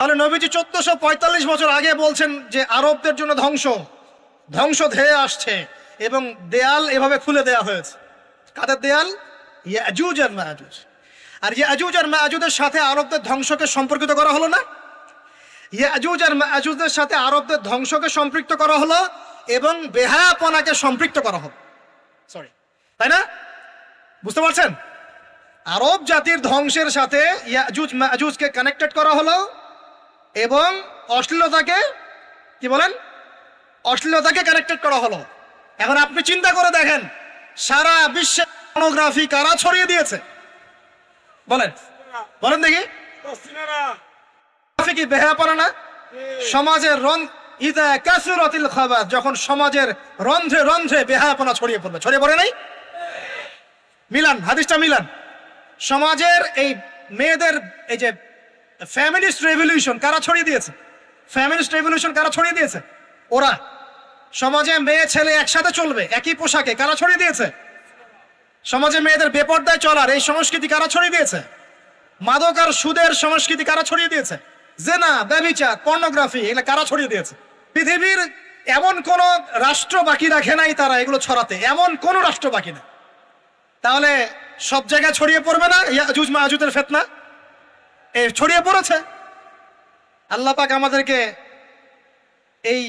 তাহলে নবীজি চোদ্দশো পঁয়তাল্লিশ বছর আগে বলছেন যে আরবদের জন্য ধ্বংস ধ্বংস ধেয়ে আসছে এবং দেয়াল এভাবে খুলে দেয়া হয়েছে। কাদের দেয়াল? ইয়াজুজ আর মায়াজুজ। আর ইয়াজুজ আর মায়াজুদের সাথে আরবদের ধ্বংসকে সম্পর্কিত করা হলো না। ইয়াজুজ আর মায়াজুজদের সাথে আরবদের ধ্বংসকে সম্পৃক্ত করা হলো এবং বেহায়াপনাকে সম্পৃক্ত করা হলো। সরি তাই না? বুঝতে পারছেন? আরব জাতির ধ্বংসের সাথে ইয়াজুজ মায়াজুজকে কানেক্টেড করা হলো। এবং অশ্লীলতাকে, কি বলেন? অশ্লীলতাকে কানেক্টেড করা হলো। এখন আপনি চিন্তা করে দেখেন, সারা বিশ্বে পর্নোগ্রাফি কারা ছড়িয়ে দিয়েছে? বলেন। বলেন দেখি। কি বেহায়াপনা না? সমাজের রং ইদা কাসুরাতিল খাবার যখন সমাজের রন্ধ্রে রন্ধ্রে বেহায়াপনা ছড়িয়ে পড়বে। ছড়িয়ে পড়ে নাই? মিলান, হাদিসটা মিলান। সমাজের এই মেয়েদের, এই যে ফ্যামিলিস্ট রেভলিউশন কারা ছড়িয়ে দিয়েছে? ফ্যামিলিস্ট রেভলিউশন কারা ছড়িয়ে দিয়েছে? ওরা সমাজে মেয়ে, ছেলে একসাথে চলবে, একই পোশাকে কারা ছড়িয়ে দিয়েছে? সমাজে মেয়েদের বেপর্দায় চলার এই সংস্কৃতি কারা ছড়িয়ে দিয়েছে? মাদক আর সুদের সংস্কৃতি কারা ছড়িয়ে দিয়েছে? জেনা ব্যবিচার পর্নোগ্রাফি, এগুলো কারা ছড়িয়ে দিয়েছে? পৃথিবীর এমন কোন রাষ্ট্র বাকি রাখে নাই তারা এগুলো ছড়াতে, এমন কোন রাষ্ট্র বাকি না তাহলে সব জায়গায় ছড়িয়ে পড়বে না ইয়াজুজ মাহুদের ফেতনা? এ ছড়িয়ে পড়েছে। আল্লাহ পাক আমাদেরকে এই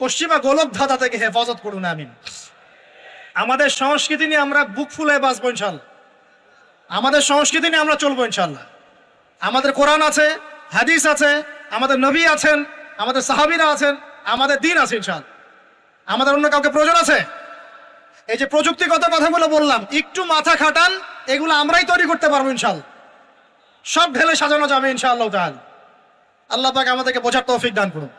পশ্চিমা গোলক ধাঁধা থেকে হেফাজত করুন, আমিন। আমাদের সংস্কৃতি নিয়ে আমরা বুক ফুলে বাঁচবো ইনশাল্লাহ আমাদের সংস্কৃতি নিয়ে আমরা চলবো ইনশাল্লাহ আমাদের কোরআন আছে, হাদিস আছে, আমাদের নবী আছেন, আমাদের সাহাবিরা আছেন, আমাদের দিন আছে ইনশাল্লাহ আমাদের অন্য কাউকে প্রয়োজন আছে? এই যে প্রযুক্তিগত কথাগুলো বললাম, একটু মাথা খাটান, এগুলো আমরাই তৈরি করতে পারব ইনশাল্লাহ সব ঢেলে সাজানো যাবে ইনশাআল্লাহ তাহলে আল্লাহ পাক আমাদেরকে বোঝার তৌফিক দান করুন।